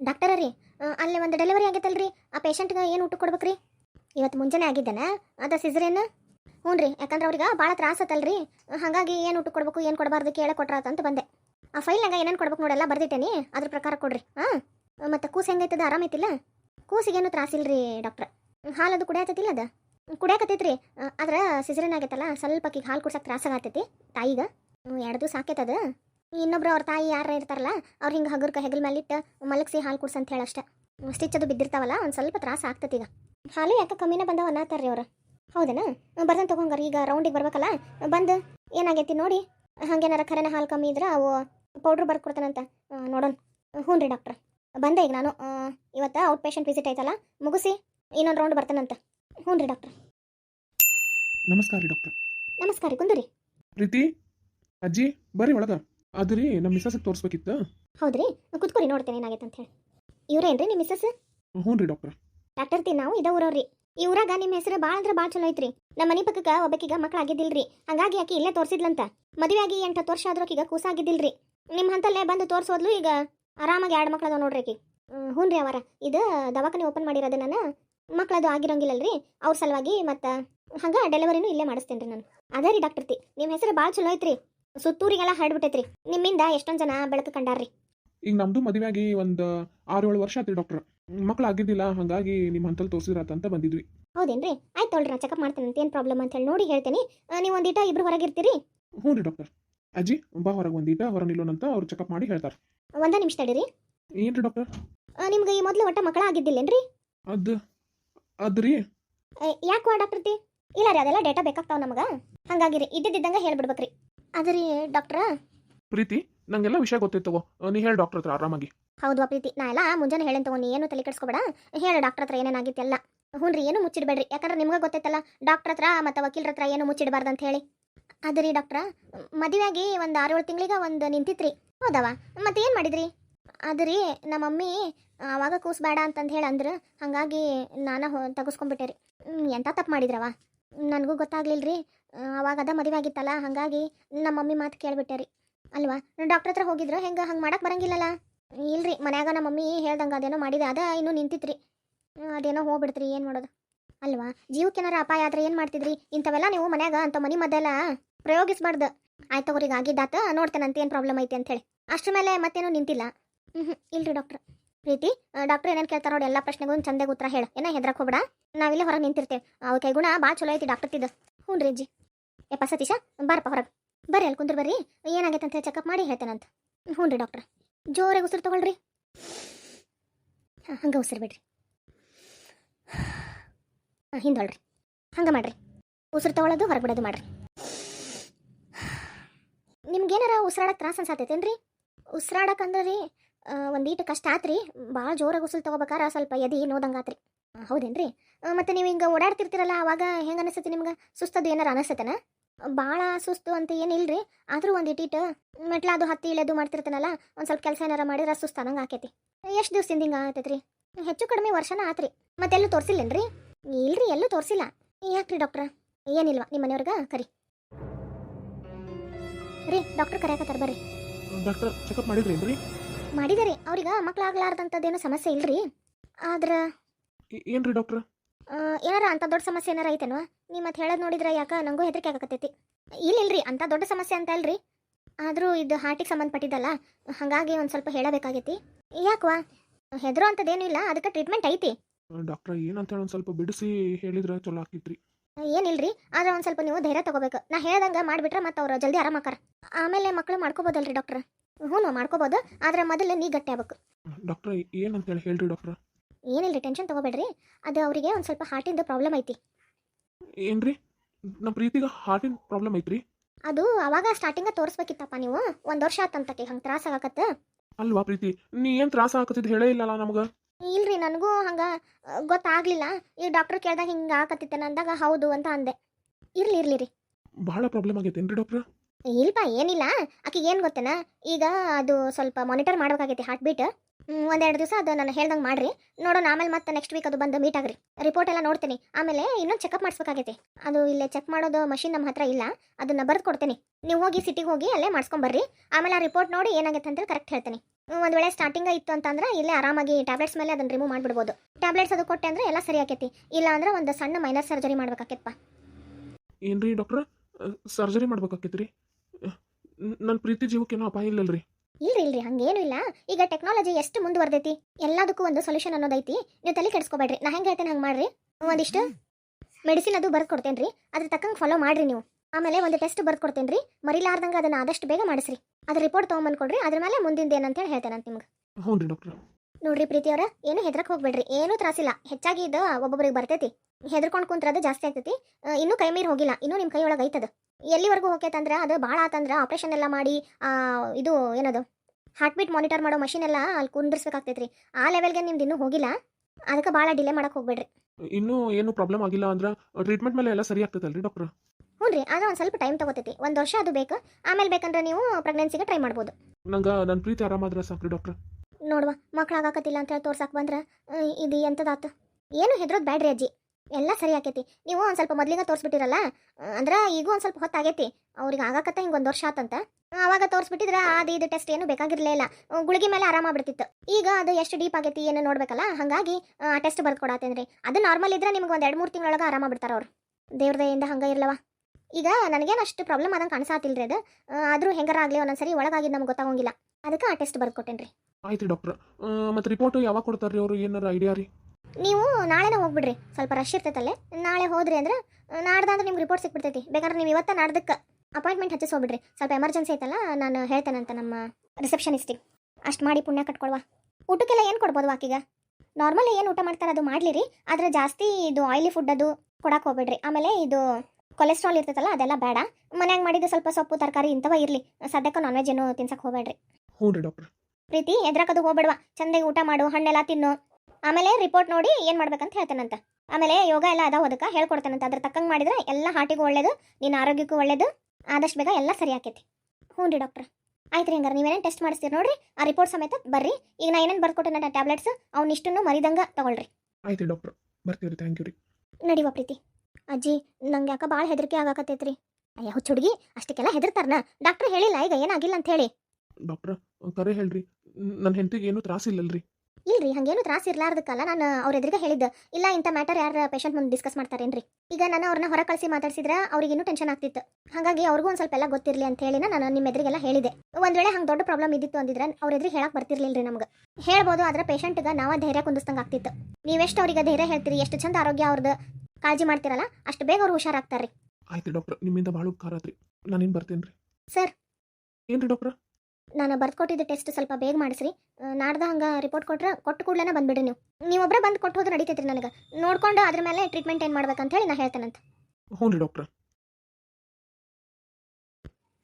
ಡಾಕ್ಟರ ರೀ ಅಲ್ಲಿ ಒಂದು ಡೆಲಿವರಿ ಆಗೈತಲ್ರಿ. ಆ ಪೇಷಂಟ್ಗೆ ಏನು ಊಟ ಕೊಡ್ಬೇಕ್ರಿ? ಇವತ್ತು ಮುಂಜಾನೆ ಆಗಿದ್ದಾನೆ, ಅದ ಸಿಸರೇನು? ಹ್ಞೂ ರೀ, ಯಾಕಂದ್ರೆ ಅವ್ರಿಗೆ ಭಾಳ ತ್ರಾಸ ಆತಲ್ರಿ ಹಾಗಾಗಿ ಏನು ಊಟ ಕೊಡ್ಬೇಕು, ಏನು ಕೊಡಬಾರ್ದು ಕೇಳ ಕೊಟ್ರಾತಂತ ಬಂದೆ. ಆ ಫೈಲ್ನಾಗ ಏನೇನು ಕೊಡ್ಬೇಕು ನೋಡೆಲ್ಲ ಬರ್ದಿಟ್ಟೇನಿ, ಅದ್ರ ಪ್ರಕಾರ ಕೊಡ್ರಿ ಹಾಂ ಮತ್ತು ಕೂಸು ಹೆಂಗೈತದ ಆರಾಮೈತಿಲ್ಲ ಕೂಸಿಗೇನು ತ್ರಾಸಿಲ್ರಿ ಡಾಕ್ಟ್ರ. ಕುಡಿಯತ್ತಿಲ್ಲ ಅದು? ಕುಡಿಯಕತ್ತೈತಿ ಕುಡಿಯಾಕತ್ತೈತ್ರಿ, ಆದ್ರೆ ಸಿಸರೇನ್ ಆಗೈತಲ್ಲ, ಸ್ವಲ್ಪ ಹಾಲು ಕುಡ್ಸಕ್ಕೆ ತ್ರಾಸಾಗತ್ತೈತಿ ತಾಯಿಗೆ. ಎರಡು ದಿವಸ ಆಕೈತದ. ಇನ್ನೊಬ್ರು ಅವ್ರ ತಾಯಿ ಯಾರ ಇರ್ತಾರಲ್ಲ ಅವ್ರು ಹಿಂಗೆ ಹಗುರ್ಕ ಹೆಗಲ್ ಮೇಲಿಟ್ಟು ಮಲಗಿಸಿ ಹಾಲು ಕುಡ್ಸ ಅಂತ ಹೇಳಷ್ಟೆ ಸ್ಟಿಚ್ ಅದು ಬಿದ್ದಿರ್ತಾವಲ್ಲ ಒಂದು ಸ್ವಲ್ಪ ತ್ರಾಸ ಆಗ್ತತಿ ಈಗ. ಹಾಲು ಯಾಕೆ ಕಮ್ಮಿನ ಬಂದವ ಅನ್ನತ್ತಾರ್ರಿ ಅವ್ರು. ಹೌದೇನಾ? ಬರ್ದನ್ ತಗೊಂಗಾರ ಈಗ ರೌಂಡಿಗೆ ಬರ್ಬೇಕಲ್ಲ? ಬಂದು ಏನಾಗೈತಿ ನೋಡಿ. ಹಂಗೇನಾರ ಖರೇನ ಹಾಲು ಕಮ್ಮಿ ಇದ್ರೆ ಅವು ಪೌಡ್ರ್ ಬರ್ಕೊಡ್ತಾನಂತ ನೋಡೋಣ. ಹ್ಞೂ ರೀ ಡಾಕ್ಟ್ರ್ ಬಂದೆ ಈಗ ನಾನು. ಇವತ್ತು ಔಟ್ ಪೇಷಂಟ್ ವಿಸಿಟ್ ಆಯ್ತಲ್ಲ ಮುಗಿಸಿ ಇನ್ನೊಂದು ರೌಂಡ್ ಬರ್ತಾನಂತ. ಹ್ಞೂ ರೀ ಡಾಕ್ಟ್ರ್ ನಮಸ್ಕಾರ ರೀ ಡಾಕ್ಟರ್ ನಮಸ್ಕಾರ ರೀ ಕುಂದ್ರಿ. ಪ್ರೀತಿ ಅಜ್ಜಿ ಬರ್ರಿ ಒಳಗ. ಅದು ರೀ ನಮ್ಮ ಮಿಸ್ಸಸ್ಗೆ ತೋರಿಸ್ಬೇಕಿತ್ತು? ಹೌದ್ರಿ? ಕುತ್ಕೋರಿ ನೋಡ್ತೇನೆ ಏನಾಗೈತೆ ಅಂತ ಹೇಳಿ. ಇವ್ರೇನ್ರಿ ನಿಮ್ಮ ಮಿಸ್ಸಸ್? ಹ್ಞೂ ರೀ ಡಾಕ್ಟರ್. ಡಾಕ್ಟರ್ ತಿ ನಾವು ಇದ ಊರವ್ರಿ. ಈ ಊರಾಗ ನಿಮ್ಮ ಹೆಸರು ಭಾಳ ಅಂದ್ರೆ ಭಾಳ ಚಲೋ ಐತ್ರಿ. ನಮ್ಮ ಮನೆ ಪಕ್ಕಕ್ಕೆ ಒಬ್ಬಕಿಗ ಮಕ್ಳು ಆಗಿದ್ದಿಲ್ರಿ ಹಂಗಾಗಿ ಆಕಿ ಇಲ್ಲೇ ತೋರಿಸಿದ್ಲಂತ. ಮದುವೆ ಆಗಿ ಎಂಟು ವರ್ಷ ಆದ್ರೂ ಆಕಿಗ ಕೂಸಾಗಿದ್ದಿಲ್ರಿ. ನಿಮ್ಮ ಹಂತಲ್ಲೇ ಬಂದು ತೋರಿಸೋದ್ಲು ಈಗ ಆರಾಮಾಗಿ ಎರಡು ಮಕ್ಳು ಅದಾವ ನೋಡ್ರಿ ಆಕಿ. ಹ್ಞೂ ರೀ ಅವರ. ಇದು ದವಾಖಾನೆ ಓಪನ್ ಮಾಡಿರೋದು ನಾನು. ಮಕ್ಳದು ಆಗಿರಂಗಿಲ್ಲಲ್ರಿ. ಅವ್ರ ಸಲುವಾಗಿ ಮತ್ತು ಹಂಗೆ ಡೆಲಿವರಿನೂ ಇಲ್ಲೇ ಮಾಡಿಸ್ತೇನೆ ರೀ ನಾನು. ಅದೇ ರೀ ಡಾಕ್ಟರ್ ತಿ ನಿಮ್ಮ ಹೆಸರು ಭಾಳ ಚಲೋ ಐತ್ರಿ. ಸುತ್ತೂರಿಗೆಲ್ಲ ಹರಡ್ಬಿಟ್ಟೈತ್ರಿ. ನಿಮ್ಮಿಂದ ಎಷ್ಟೊಂದು ಜನ ಬೆಳಕು ಕಂಡಾರ್ರಿ. ಈಗ ನಮ್ದು ಮದುವೆ ಆಗಿ ಒಂದು ಆರು ಏಳು ವರ್ಷ ಆತ್ರಿ ಡಾಕ್ಟರ್ ಮಕ್ಳು ಆಗಿದ್ದಿಲ್ಲ ಹಾಗಾಗಿ ನಿಮ್ಮ ಹಂತಲ್ಲಿ ತೋರಿಸಿದ್ರಾತ ಅಂತ ಬಂದಿದ್ವಿ. ಹೌದೇನ್ರಿ? ಆಯ್ತು ತೊಳ್ರಿ ನಾ ಚೆಕಪ್ ಮಾಡ್ತೇನೆ ಅಂತ ಏನು ಪ್ರಾಬ್ಲಮ್ ಅಂತ ಹೇಳಿ ನೋಡಿ ಹೇಳ್ತೇನೆ. ನೀವು ಒಂದಿಟ ಇಬ್ರು ಹೊರಗಿರ್ತೀರಿ ಹ್ಞೂ ರೀ ಡಾಕ್ಟರ್ ಅಜ್ಜಿ ಬಾ ಹೊರಗೆ ಒಂದೀಟ ಹೊರ ನಿಲ್ಲೋಣಂತ ಅವ್ರು ಚೆಕಪ್ ಮಾಡಿ ಹೇಳ್ತಾರೆ. ಒಂದ ನಿಮಿಷ ತಡೀರಿ. ಏನು ರೀ ಡಾಕ್ಟರ್ ನಿಮ್ಗೆ ಈ ಮೊದಲು ಒಟ್ಟ ಮಕ್ಕಳ ಆಗಿದ್ದಿಲ್ಲೇನ್ರಿ? ಅದು ಅದು ರೀ. ಯಾಕೆ ಡಾಕ್ಟರ್ ಇಲ್ಲ ರೀ ಅದೆಲ್ಲ ಡೇಟಾ ಬೇಕಾಗ್ತಾವ ನಮಗೆ. ಹಂಗಾಗಿ ರೀ ಇದ್ದಿದ್ದಂಗೆ ಹೇಳ್ಬಿಡ್ಬೇಕ್ರಿ. ಅದು ರೀ ಡಾಕ್ಟ್ರ. ಪ್ರೀತಿ ನಂಗೆಲ್ಲ ವಿಷಯ ಗೊತ್ತಿತ್ತು ನೀ ಹೇಳಿ ಡಾಕ್ಟರ್ ಹತ್ರ ಆರಾಮಾಗಿ. ಹೌದು ಪ್ರೀತಿ ನಾ ಎಲ್ಲ ಮುಂಜಾನೆ ಹೇಳೇನ್ ತಗೋ ನೀ ಏನು ತಲೆ ಕೆಡ್ಸ್ಕೊಬೇಡ. ಹೇಳ ಡಾಕ್ಟರ್ ಹತ್ರ ಏನೇನಾಗಿತ್ತು ಎಲ್ಲ. ಹ್ಞೂ ರೀ ಏನು ಮುಚ್ಚಿಡಬೇಡ್ರಿ. ಯಾಕಂದ್ರೆ ನಿಮ್ಗೆ ಗೊತ್ತೈತಲ್ಲ ಡಾಕ್ಟರ್ ಹತ್ರ ಮತ್ತು ವಕೀಲರ ಹತ್ರ ಏನು ಮುಚ್ಚಿಡಬಾರ್ದು ಅಂತ ಹೇಳಿ. ಅದು ರೀ ಡಾಕ್ಟ್ರ ಮದುವೆಯಾಗಿ ಒಂದು ಆರು ಏಳು ತಿಂಗಳಿಗೆ ಒಂದು ನಿಂತಿತ್ರಿ. ಹೌದವ? ಮತ್ತೆ ಏನು ಮಾಡಿದ್ರಿ? ಅದು ರೀ ನಮ್ಮ ಮಮ್ಮಿ ಅವಾಗ ಕೂಸ್ಬೇಡ ಅಂತಂದು ಹೇಳಿ ಅಂದ್ರೆ ಹಾಗಾಗಿ ನಾನು ಹೊ ತೆಗೆಸ್ಕೊಂಡ್ಬಿಟ್ಟೆ ರೀ. ಎಂಥ ತಪ್ಪು ಮಾಡಿದ್ರವ? ನನಗೂ ಗೊತ್ತಾಗ್ಲಿಲ್ಲ ರೀ ಅವಾಗ ಅದ ಮದುವೆ ಆಗಿತ್ತಲ್ಲ, ಹಾಗಾಗಿ ನಮ್ಮ ಮಮ್ಮಿ ಮಾತು ಕೇಳಿಬಿಟ್ಟೆ ರೀ ಅಲ್ವಾ ಡಾಕ್ಟರ್ ಹತ್ರ ಹೋಗಿದ್ರು ಹೆಂಗೆ ಹಂಗೆ ಮಾಡಕ್ಕೆ ಬರಂಗಿಲ್ಲಲ್ಲ? ಇಲ್ರಿ, ಮನ್ಯಾಗ ನಮ್ಮ ಮಮ್ಮಿ ಹೇಳ್ದಂಗೆ ಅದೇನೋ ಮಾಡಿದೆ, ಅದ ಇನ್ನೂ ನಿಂತಿತ್ರಿ. ಅದೇನೋ ಹೋಗ್ಬಿಡ್ತ್ರಿ, ಏನು ಮಾಡೋದು? ಅಲ್ವಾ? ಜೀವಕ್ಕೇನಾರ ಅಪಾಯ ಆದ್ರೆ ಏನು ಮಾಡ್ತಿದ್ರಿ? ಇಂಥವೆಲ್ಲ ನೀವು ಮನ್ಯಾಗ ಅಂತ ಮನೆ ಮದ್ದೆಲ್ಲ ಪ್ರಯೋಗಿಸ್ಬಾರ್ದು. ಆಯ್ತು ಅವ್ರಿಗೆ ಆಗಿದ್ದಾತ ನೋಡ್ತೇನಂತ ಏನು ಪ್ರಾಬ್ಲಮ್ ಐತಿ ಅಂತೇಳಿ ಅಷ್ಟ್ರ ಮೇಲೆ ಮತ್ತೇನೂ ನಿಂತಿಲ್ಲ. ಹ್ಞೂ ಇಲ್ರಿ ಡಾಕ್ಟ್ರ್ ಪ್ರೀತಿ ಡಾಕ್ಟರ್ ಏನೇನು ಕೇಳ್ತಾರ ನೋಡಿ ಎಲ್ಲ ಪ್ರಶ್ನೆಗೂ ಒಂದು ಚಂದಾಗಿ ಉತ್ತರ ಹೇಳು. ಏನ ಹೆದ್ರಕ್ಕೆ ಹೋಗ್ಬೇಡ. ನಾವಿಲ್ಲೇ ಹೊರಗೆ ನಿಂತಿರ್ತೇವೆ. ಅವ್ರ ಕೈಗುಣ ಭಾಳ ಚಲೋ ಐತಿ ಡಾಕ್ಟರ್ ತಿದ್ದು. ಹ್ಞೂ ರೀ ಅಜ್ಜಿ. ಯಪ್ಪ ಸತೀಶ, ಬಾರಪ್ಪ ಹೊರಗೆ. ಬರ್ರಿ ಅಲ್ಲಿ ಕುಂದ್ರ ಬರ್ರಿ. ಏನಾಗೈತೆ ಅಂತ ಹೇಳಿ ಚೆಕಪ್ ಮಾಡಿ ಹೇಳ್ತೇನಂತ ಹ್ಞೂ ರೀ ಡಾಕ್ಟ್ರ್ ಜೋರಾಗಿ ಉಸಿರು ತೊಗೊಳ್ರಿ. ಹಾಂ, ಹಂಗೆ ಉಸಿರು ಬಿಡ್ರಿ. ಹಾಂ, ಹಿಂದೊಳ್ರಿ. ಹಂಗೆ ಮಾಡ್ರಿ. ಉಸಿರು ತಗೊಳ್ಳೋದು ಹೊರಗೆ ಬಿಡೋದು ಮಾಡ್ರಿ. ನಿಮ್ಗೇನಾರ ಉಸಿರಾಡಕ್ಕೆ ತ್ರಾಸ ಅನ್ಸಾತೈತೇನ್ರಿ? ಉಸಿರಾಡಕ್ಕೆ ಅಂದ್ರೆ ರೀ ಒಂದೀಟ ಕಷ್ಟ ಆತ್ರಿ. ಭಾಳ ಜೋರಾಗಿ ಉಸಿರು ತಗೋಬೇಕಾರ ಸ್ವಲ್ಪ ಎದಿ ನೋದಂಗಾತ್ರಿ. ಹೌದೇನ್ರಿ? ಮತ್ತೆ ನೀವು ಹಿಂಗೆ ಓಡಾಡ್ತಿರ್ತೀರಲ್ಲ, ಅವಾಗ ಹೆಂಗೆ ಅನಿಸ್ತೈತಿ ನಿಮ್ಗೆ? ಸುಸ್ತದು ಏನಾರ ಅನಿಸ್ತೈತನ? ಭಾಳ ಸುಸ್ತು ಅಂತ ಏನಿಲ್ರಿ ಆದರೂ ಒಂದು ಇಟ್ಟಿಟ್ಟು ಮೆಟ್ಲ ಅದು ಹತ್ತಿ ಇಳೆದು ಮಾಡ್ತಿರ್ತಾನಲ್ಲ, ಒಂದು ಸ್ವಲ್ಪ ಕೆಲಸ ಏನಾರ ಮಾಡಿದ್ರೆ ಸುಸ್ತು ಅನ್ನಂಗೆ ಆಕೈತಿ. ಎಷ್ಟು ದಿವ್ಸದಿಂದ ಹಿಂಗೆ ಆಗತೈತ್ರಿ ಹೆಚ್ಚು ಕಡಿಮೆ ವರ್ಷನ ಆತ್ರಿ. ಮತ್ತೆಲ್ಲೂ ತೋರಿಸಿಲ್ಲೇನ್ರಿ? ಇಲ್ರಿ, ಎಲ್ಲೂ ತೋರಿಸಿಲ್ಲ. ಯಾಕ್ರಿ ಡಾಕ್ಟ್ರ? ಏನಿಲ್ವಾ ನಿಮ್ಮ ಮನೆಯವ್ರಿಗೆ? ಕರಿ. ರೀ, ಡಾಕ್ಟರ್ ಕರೆಯಕತ್ತಾರ ಬರ್ರಿ. ಡಾಕ್ಟರ್ ಚೆಕಪ್ ಮಾಡಿದ್ರೇನ್ರಿ? ಮಾಡಿದಾರೆ. ಅವ್ರಿಗೆ ಆಗಲಾರದಂತದೇನೋ ಸಮಸ್ಯೆ ಇಲ್ರಿ? ಆದ್ರೆ ಏನ್ರಿ ಡಾಕ್ಟ್ರ್? ಏನಾರ ಅಂತ ದೊಡ್ಡ ಸಮಸ್ಯೆ ಏನಾರ ಐತೇನೋ? ನೀವು ಮತ್ತೆ ಹೇಳೋದು ನೋಡಿದ್ರೆ ಯಾಕ ನಂಗೂ ಹೆದರಿಕೆ ಆಗಕತ್ತೈತಿ. ಇಲ್ಲ ಇಲ್ರಿ ಅಂತ ದೊಡ್ಡ ಸಮಸ್ಯೆ ಅಂತ ಅಲ್ರಿ. ಆದರೂ ಇದು ಹಾರ್ಟಿಗೆ ಸಂಬಂಧಪಟ್ಟಿದ್ದಲ್ಲ ಹಾಗಾಗಿ ಒಂದು ಸ್ವಲ್ಪ ಹೇಳಬೇಕಾಗೈತಿ. ಯಾಕವಾ? ಹೆದರೋ ಅಂತದೇನು ಇಲ್ಲ ಅದಕ್ಕೆ ಟ್ರೀಟ್ಮೆಂಟ್ ಐತಿ. ಡಾಕ್ಟ್ರ ಏನಂತ ಹೇಳಿ ಒಂದು ಸ್ವಲ್ಪ ಬಿಡಿಸಿ ಹೇಳಿದ್ರೆ ಚಲೋ ಆಗ್ತಿತ್ರಿ ಏನಿಲ್ರಿ ಆದ್ರೆ ಒಂದು ಸ್ವಲ್ಪ ನೀವು ಧೈರ್ಯ ತಗೋಬೇಕು. ನಾ ಹೇಳ್ದಂಗೆ ಮಾಡಿಬಿಟ್ರೆ ಮತ್ತೆ ಅವ್ರು ಜಲ್ದಿ ಆರಾಮಾಕಾರ. ಆಮೇಲೆ ಮಕ್ಕಳು ಮಾಡ್ಕೋಬೋದಲ್ರಿ ಡಾಕ್ಟ್ರ್? ಹ್ಞೂ ಮಾಡ್ಕೋಬೋದು ಆದ್ರೆ ಮೊದಲು ನೀ ಗಟ್ಟಿ ಆಗ್ಬೇಕು. ಡಾಕ್ಟ್ರ್ ಏನಂತ ಹೇಳಿ ಹೇಳ್ರಿ ಡಾಕ್ಟ್ರ್? ಏನಿಲ್ರಿ ಟೆನ್ಷನ್ ತಗೋಬೇಡ್ರಿ. ಅದು ಅವರಿಗೆ ಒಂದು ಸ್ವಲ್ಪ ಹಾರ್ಟಿಂದು ಪ್ರಾಬ್ಲಮ್ ಐತಿ. ಏನ್ರಿ? ನಮ್ಮ ಪ್ರೀತಿಗೆ ಹಾರ್ಟಿನ ಪ್ರಾಬ್ಲಮ್ ಐತ್ರಿ? ಅದು ಅವಾಗ ಸ್ಟಾರ್ಟಿಂಗ ತೋರಿಸ್ಬೇಕಿತ್ತಪ್ಪ ನೀವು. ಒಂದು ವರ್ಷ ಆತಂತಕ್ಕೆ ಹಂಗೆ ತ್ರಾಸ ಆಗಕತ್ತ. ಅಲ್ವಾ ಪ್ರೀತಿ? ನೀ ಏನು ತ್ರಾಸ ಆಕತ್ತಿದ್ ಹೇಳೇ ಇಲ್ಲಲ್ಲ ನಮಗೆ? ಇಲ್ರಿ ನನಗೂ ಹಂಗೆ ಗೊತ್ತಾಗ್ಲಿಲ್ಲ. ಈ ಡಾಕ್ಟರ್ ಕೇಳ್ದಾಗ ಹಿಂಗೆ ಆಗತ್ತಿತ್ತೆ ಅಂದಾಗ ಹೌದು ಅಂತ ಅಂದೆ. ಇರ್ಲಿ ಇರ್ಲಿ ರೀ. ಭಾಳ ಪ್ರಾಬ್ಲಮ್ ಆಗೈತೇನ್ರಿ ಡಾಕ್ಟ್ರ್? ಇಲ್ಪ, ಏನಿಲ್ಲ. ಆಕಿಗೆ ಏನು ಗೊತ್ತೇನ? ಈಗ ಅದು ಸ್ವಲ್ಪ ಮಾನಿಟರ್ ಮಾಡ್ಬೇಕಾಗೈತಿ ಹಾರ್ಟ್ ಬೀಟ್ ಒಂದೆರಡು ದಿವಸ ಅದು ನಾನು ಹೇಳ್ದಂಗೆ ಮಾಡ್ರಿ. ನೋಡೋಣ, ಆಮೇಲೆ ಮತ್ತೆ ನೆಕ್ಸ್ಟ್ ವೀಕ್ ಅದು ಬಂದು ಮೀಟ್ ಆಗ್ರಿ. ರಿಪೋರ್ಟ್ ಎಲ್ಲ ನೋಡ್ತೀನಿ. ಆಮೇಲೆ ಇನ್ನೊಂದು ಚೆಕಪ್ ಮಾಡಿಸ್ಬೇಕಾಗೈತಿ. ಅದು ಇಲ್ಲೇ ಚೆಕ್ ಮಾಡೋದು ಮಷಿನ್ ನಮ್ಮ ಹತ್ರ ಇಲ್ಲ. ಅದನ್ನ ಬರ್ದು ಕೊಡ್ತೀನಿ. ನೀವು ಹೋಗಿ ಸಿಟಿಗೆ ಹೋಗಿ ಅಲ್ಲೇ ಮಾಡ್ಸ್ಕೊಂಬರ್ರಿ ಆಮೇಲೆ ಆ ರಿಪೋರ್ಟ್ ನೋಡಿ ಏನಾಗೈತೆ ಅಂತ ಕರೆಕ್ಟ್ ಹೇಳ್ತೀನಿ. ಒಂದು ವೇಳೆ ಸ್ಟಾರ್ಟಿಂಗ್ ಇತ್ತು ಅಂತಂದ್ರೆ ಇಲ್ಲೇ ಆರಾಮಾಗಿ ಟ್ಯಾಬ್ಲೆಟ್ಸ್ ಮೇಲೆ ಅದನ್ನ ರಿಮೂವ್ ಮಾಡ್ಬಿಡ್ಬೋದು. ಟ್ಯಾಬ್ಲೆಟ್ಸ್ ಅದು ಕೊಟ್ಟೆ ಅಂದ್ರೆ ಎಲ್ಲ ಸರಿ ಇಲ್ಲ ಅಂದ್ರೆ ಒಂದು ಸಣ್ಣ ಮೈನರ್ ಸರ್ಜರಿ ಮಾಡ್ಬೇಕಾಕೈತಪ್ಪ. ಏನ್ರಿ ಡಾಕ್ಟ್ರ? ಸರ್ಜರಿ ಮಾಡ್ಬೇಕಾಕೈತ್ರಿ? ನನ್ನ ಪ್ರೀತಿ ಜೀವಕ್ಕೇನೋ ಅಪಾಯ ಇಲ್ಲಲ್ರಿ. ಇಲ್ರಿ ಇಲ್ರಿ ಹಂಗೇನು ಇಲ್ಲ. ಈಗ ಟೆಕ್ನಾಲಜಿ ಎಷ್ಟು ಮುಂದುವರ್ದೈತಿ? ಎಲ್ಲದಕ್ಕೂ ಒಂದು ಸೊಲ್ಯೂಷನ್ ಅನ್ನೋದೈತಿ. ನೀವು ತಲೆ ಕೆಡಿಸ್ಕೋಬೇಡ್ರಿ. ನಾ ಹೆಂಗೆ ಹೇಳ್ತೇನೆ ಹಂಗೆ ಮಾಡ್ರಿ. ಒಂದಿಷ್ಟು ಮೆಡಿಸಿನ್ ಅದು ಬರ್ದು ಕೊಡ್ತೇನೆ ರೀ ಅದ್ರ ತಕ್ಕಂಗೆ ಫಾಲೋ ಮಾಡ್ರಿ ನೀವು. ಆಮೇಲೆ ಒಂದು ಟೆಸ್ಟ್ ಬರ್ದು ಕೊಡ್ತೇನೆ ರೀ ಮರಿಲಾರ್ದಂಗೆ ಅದನ್ನ ಆದಷ್ಟು ಬೇಗ ಮಾಡಿಸ್ರಿ. ಅದ್ರ ರಿಪೋರ್ಟ್ ತೊಗೊಂಬಂದು ಕೊಡ್ರಿ ಅದ್ರ ಮೇಲೆ ಮುಂದಿನ ಏನಂತೇಳಿ ಹೇಳ್ತೇನೆ ಅಂತ ನಿಮ್ಗೆ. ಹ್ಞೂ ರೀ ಡಾಕ್ಟ್ರ. ನೋಡ್ರಿ ಪ್ರೀತಿ ಅವ್ರ ಏನು ಹೆದ್ರಕ್ ಹೋಗ್ಬೇಡ್ರಿ ಏನು ತ್ರಾಸಿಲ್ಲ. ಹೆಚ್ಚಾಗಿ ಇದು ಒಬ್ಬೊಬ್ರಿಗೆ ಬರ್ತೈತಿ. ಹೆದರ್ಕೊಂಡು ಕುಂತ್ರ ಅದು ಜಾಸ್ತಿ ಆಗ್ತೈತಿ. ಇನ್ನೂ ಕೈ ಮೀರಿ ಹೋಗಿಲ್ಲ ಇನ್ನು ನಿಮ್ಮ ಕೈ ಒಳಗೆ ಐತದ. ಎಲ್ಲಿವರೆಗೂ ಹೋಗ್ಯತಂದ್ರೆ ಅದು ಭಾಳ ಆತಂದ್ರೆ ಆಪ್ರೇಷನ್ ಎಲ್ಲ ಮಾಡಿ ಇದು ಏನದು ಹಾರ್ಟ್ ಬೀಟ್ ಮಾನಿಟರ್ ಮಾಡೋ ಮಷಿನ್ ಎಲ್ಲ ಅಲ್ಲಿ ಕುಂದಿರ್ಸ್ಬೇಕಾಗ್ತೈತ್ರಿ. ಆ ಲೆವೆಲ್ಗೆ ನಿಮ್ದು ಇನ್ನೂ ಹೋಗಿಲ್ಲ. ಅದಕ್ಕೆ ಭಾಳ ಡಿಲೇ ಮಾಡಕ್ಕೆ ಹೋಗ್ಬೇಡ್ರಿ. ಇನ್ನೂ ಏನು ಪ್ರಾಬ್ಲಮ್ ಆಗಿಲ್ಲ ಅಂದ್ರೆ ಟ್ರೀಟ್ಮೆಂಟ್ ಮೇಲೆ ಎಲ್ಲ ಸರಿ ಆಗ್ತದಲ್ರಿ ಡಾಕ್ಟರ್ ಹ್ಞೂ ರೀ ಆದ್ರೆ ಒಂದು ಸ್ವಲ್ಪ ಟೈಮ್ ತಗೋತೈತಿ. ಒಂದು ವರ್ಷ ಅದು ಬೇಕು. ಆಮೇಲೆ ಬೇಕಂದ್ರೆ ನೀವು ಪ್ರೆಗ್ನೆನ್ಸಿಗೆ ಟ್ರೈ ಮಾಡ್ಬೋದು. ನಂಗೆ ನನ್ನ ಪ್ರೀತಿ ಆರಾಮಾದ್ರೆ ಸಾಕ್ರಿ ಡಾಕ್ಟ್ರ ನೋಡುವ ಮಕ್ಕಳಾಗಕತ್ತಿಲ್ಲ ಅಂತ ಹೇಳಿ ತೋರ್ಸಕ್ಕೆ ಬಂದ್ರೆ ಇದು ಎಂಥದಾತು ಏನು ಹೆದ್ರೋದು ಬ್ಯಾಡ್ರಿ ಅಜ್ಜಿ. ಎಲ್ಲ ಸರಿ ಆಕೈತಿ. ನೀವು ಒಂದು ಸ್ವಲ್ಪ ಮೊದಲಿಂದ ತೋರಿಸ್ಬಿಟ್ಟಿರಲ್ಲ? ಅಂದ್ರೆ ಈಗೂ ಒಂದು ಸ್ವಲ್ಪ ಹೊತ್ತಾಗೈತಿ. ಅವ್ರಿಗೆ ಆಗಾಕತ್ತ ಹಿಂಗೆ ಒಂದು ವರ್ಷ ಆತಂತ. ಆವಾಗ ತೋರಿಸ್ಬಿಟ್ಟಿದ್ರೆ ಅದು ಇದು ಟೆಸ್ಟ್ ಏನು ಬೇಕಾಗಿರಲೇ ಇಲ್ಲ. ಗುಳಿಗೆ ಮೇಲೆ ಆರಾಮಾಗ್ಬಿಡ್ತಿತ್ತು ಈಗ ಅದು ಎಷ್ಟು ಡೀಪ್ ಆಗೈತಿ ಏನು ನೋಡ್ಬೇಕಲ್ಲ? ಹಾಗಾಗಿ, ಆ ಟೆಸ್ಟ್ ಬರ್ದು ಕೊಡತ್ತೇನ್ರಿ ಅದು ನಾರ್ಮಲ್ ಇದ್ರೆ ನಿಮ್ಗೆ ಒಂದು ಎರಡು ಮೂರು ತಿಂಗಳೊಳಗೆ ಆರಾಮ ಬಿಡ್ತಾರೆ ಅವ್ರು. ದೇವ್ರದೆಯಿಂದ ಹಂಗೆ ಇರಲವ ಈಗ ನನಗೇನು ಅಷ್ಟು ಪ್ರಾಬ್ಲಮ್ ಆದಂಗೆ ರೀ ಅದು. ಆದರೂ ಹೆಂಗಾರ ಆಗಲಿ ಒಂದೊಂದ್ಸರಿ ಒಳಗಾಗಿ ನಮ್ಗೆ ಗೊತ್ತಾಗೋಂಗಿಲ್ಲ. ಅದಕ್ಕೆ ಆ ಟೆಸ್ಟ್ ಬರ್ದು ಕೊಟ್ಟೇನ್ರಿ ಆಯ್ತು ರೀ ಮತ್ತೆ ಮತ್ತು ರಿಪೋರ್ಟ್ ಯಾವಾಗ ಕೊಡ್ತಾರೆ ಅವರು? ಏನಾರ ಐಡಿಯಾ ರೀ? ನೀವು ನಾಳೆನೇ ಹೋಗ್ಬಿಡ್ರಿ. ಸ್ವಲ್ಪ ರಶ್ ಇರ್ತೈತಲ್ಲೇ. ನಾಳೆ ಹೋದ್ರಿ ಅಂದ್ರೆ ನಾಡ್ದಂದ್ರೆ ನಿಮ್ಗೆ ರಿಪೋರ್ಟ್ ಸಿಕ್ಬಿಡ್ತೈತಿ. ಬೇಕಾದ್ರೆ ನೀವು ಇವತ್ತ ನಾಡ್ದಕ್ಕೆ ಅಪಾಯಿಂಟ್ಮೆಂಟ್ ಹಚ್ಚಿಸ್ ಹೋಗ್ಬಿಡ್ರಿ ಸ್ವಲ್ಪ ಎಮರ್ಜೆನ್ಸಿ ಐತಲ್ಲ ನಾನು ಹೇಳ್ತೇನಂತ ನಮ್ಮ ರಿಸೆಪ್ಷನಿಸ್ಟಿಗೆ ಅಷ್ಟು ಮಾಡಿ ಪುಣ್ಯ ಕಟ್ಕೊಳ್ವಾ. ಊಟಕ್ಕೆಲ್ಲ ಏನು ಕೊಡ್ಬೋದು ಆಕೀಗ ನಾರ್ಮಲಿ ಏನು ಊಟ ಮಾಡ್ತಾರೆ ಅದು ಮಾಡಲಿರಿ ಆದರೆ ಜಾಸ್ತಿ ಇದು ಆಯಿಲಿ ಫುಡ್ ಅದು ಕೊಡಕ್ಕೆ ಹೋಗ್ಬೇಡ್ರಿ. ಆಮೇಲೆ ಇದು ಕೊಲೆಸ್ಟ್ರಾಲ್ ಇರ್ತೈತಲ್ಲ ಅದೆಲ್ಲ ಬೇಡ. ಮನ್ಯಾಗ ಮಾಡಿದ್ದು ಸ್ವಲ್ಪ ಸೊಪ್ಪು ತರಕಾರಿ ಇಂಥವ ಇರಲಿ. ಸದ್ಯಕ್ಕೆ ನಾನ್ ವೆಜ್ ಏನು ತಿನ್ಸಕ್ಕೆ ಹೋಗ್ಬೇಡ್ರಿ. ಹ್ಞೂ ರೀ ಡಾಕ್ಟ್ರ. ಪ್ರೀತಿ ಎದ್ರಕದು ಹೋಗ್ಬೇಡವಾ? ಚಂದಾಗಿ ಊಟ ಮಾಡು ಹಣ್ಣೆಲ್ಲ ತಿನ್ನು. ಆಮೇಲೆ ರಿಪೋರ್ಟ್ ನೋಡಿ ಏನು ಮಾಡ್ಬೇಕಂತ ಹೇಳ್ತಾನಂತ. ಆಮೇಲೆ ಯೋಗ ಎಲ್ಲ ಅದಾವ ಅದಕ್ಕೆ ಹೇಳ್ಕೊಡ್ತಾನಂತ. ಅದ್ರ ತಕ್ಕಂಗೆ ಮಾಡಿದ್ರೆ ಎಲ್ಲ ಹಾರ್ಟಿಗೂ ಒಳ್ಳೇದು ನಿನ್ನ ಆರೋಗ್ಯಕ್ಕೂ ಒಳ್ಳೇದು ಆದಷ್ಟು ಬೇಗ ಎಲ್ಲ ಸರಿ ಆಕೈತಿ. ಹ್ಞೂ ರೀ ಡಾಕ್ಟರ್. ಆಯ್ತು ರೀ ಹಂಗಾರೆ ನೀವೇನೇನು ಟೆಸ್ಟ್ ಮಾಡಿಸ್ತೀರಿ ನೋಡ್ರಿ ಆ ರಿಪೋರ್ಟ್ ಸಮೇತ ಬರ್ರಿ. ಈಗ ನಾ ಏನೇನು ಬರ್ಕೊಟ್ಟೆ ಟ್ಯಾಬ್ಲೆಟ್ಸ್ ಅವನಿಷ್ಟನ್ನು ಮರಿದಂಗೆ ತಗೊಳ್ರಿ. ಆಯ್ತು ಡಾಕ್ಟರ್ ಬರ್ತೀವಿ ರೀ ಥ್ಯಾಂಕ್ ಯು ರೀ. ನಡಿವ ಪ್ರೀತಿ? ಅಜ್ಜಿ ನಂಗೆ ಯಾಕೆ ಭಾಳ ಹೆದರಿಕೆ ಆಗಾಕತ್ತೈತ್ರಿ. ಅಯ್ಯ ಹುಚ್ಚುಡುಗಿ ಅಷ್ಟಕ್ಕೆಲ್ಲ ಹೆದರ್ತಾರನ? ಡಾಕ್ಟ್ರ್ ಹೇಳಿಲ್ಲ ಈಗ ಏನಾಗಿಲ್ಲ ಅಂತ ಹೇಳಿ. ಡಾಕ್ಟ್ರ ಕರೆ ಹೇಳ್ರಿ. ನನ್ನ ಹೆಂಡತಿಗೆ ಏನೂ ತ್ರಾಸಿಲ್ಲಲ್ರಿ ಇಲ್ರಿ ಹಂಗೇನು ತ್ರಾಸ ಇರ್ಲಾರ್ದಕ್ಕಲ್ಲ. ನಾನು ಅವ್ರ ಎದುರಿಗೆ ಹೇಳಿದ್ದೆ ಇಲ್ಲ ಇಂಥ ಮ್ಯಾಟರ್ ಯಾರು ಪೇಷಂಟ್ ಮುಂದೆ ಡಿಸ್ಕಸ್ ಮಾಡ್ತಾರೇನ್ರಿ. ಈಗ ನಾನು ಅವ್ರನ್ನ ಹೊರ ಕಳಿಸಿ ಮಾತಾಡ್ಸಿದ್ರೆ ಅವ್ರಿಗೆ ಇನ್ನೂ ಟೆನ್ಷನ್ ಆಗ್ತಿತ್ತು. ಹಾಗಾಗಿ ಅವ್ರಿಗೂ ಒಂದು ಸ್ವಲ್ಪ ಎಲ್ಲ ಗೊತ್ತಿರಲಿ ಅಂತ ಹೇಳಿ ನಾನು ನಿಮ್ಮ ಎದುರಿಗೆಲ್ಲ ಹೇಳಿದೆ. ಒಂದ್ ವೇಳೆ ಹಂಗೆ ದೊಡ್ಡ ಪ್ರಾಬ್ಲಮ್ ಇದ್ದಿತ್ತು ಅಂದಿದ್ರೆ ಅವ್ರ ಎದುರಿಗೆ ಹೇಳಕ್ ರೀ ನಮ್ಗೆ. ಹೇಳ್ಬೋದು ಆದ್ರೆ ಪೇಷಂಟ್ಗೆ ನಾವ ಧೈರ್ಯ ಕುಂದಿಸ್ದಂಗೆ ಆಗ್ತಿತ್ತು. ನೀವೆಷ್ಟು ಅವ್ರಿಗೆ ಧೈರ್ಯ ಹೇಳ್ತೀರಿ? ಎಷ್ಟು ಚಂದ ಆರೋಗ್ಯ ಅವ್ರದ್ದು ಕಾಳಜಿ ಮಾಡ್ತಿರಲ್ಲ ಅಷ್ಟು ಬೇಗ ಅವ್ರು ಹುಷಾರಾಗ್ತಾರೆ ಆಯ್ತು ಡಾಕ್ಟರ್ ನಿಮ್ಮಿಂದ ಭಾಳ ಉಪಕಾರ ಆತ್ರಿ. ನಾನೇನು ಬರ್ತೇನೆ ರೀ ಸರ್. ಏನು ಡಾಕ್ಟ್ರ? ನಾನು ಬರ್ಕೊಟ್ಟಿದ್ದ ಟೆಸ್ಟ್ ಸ್ವಲ್ಪ ಬೇಗ ಮಾಡಿಸ್ರಿ. ನಾಡ್ದ ಹಂಗೆ ರಿಪೋರ್ಟ್ ಕೊಟ್ರೆ ಕೊಟ್ಟು ಕೂಡಲೇ ಬಂದ್ಬಿಡ್ರಿ ನೀವು. ನೀವೊಬ್ಬರೇ ಬಂದು ಕೊಟ್ಟು ಹೋದ್ರೆ ನಡೀತೈತ್ರಿ ನನಗೆ. ನೋಡ್ಕೊಂಡು ಅದ್ರ ಮೇಲೆ ಟ್ರೀಟ್ಮೆಂಟ್ ಏನು ಮಾಡ್ಬೇಕಂತ ಹೇಳಿ ನಾ ಹೇಳ್ತೇನಂತ. ಹ್ಞೂ ರೀ ಡಾಕ್ಟ್ರ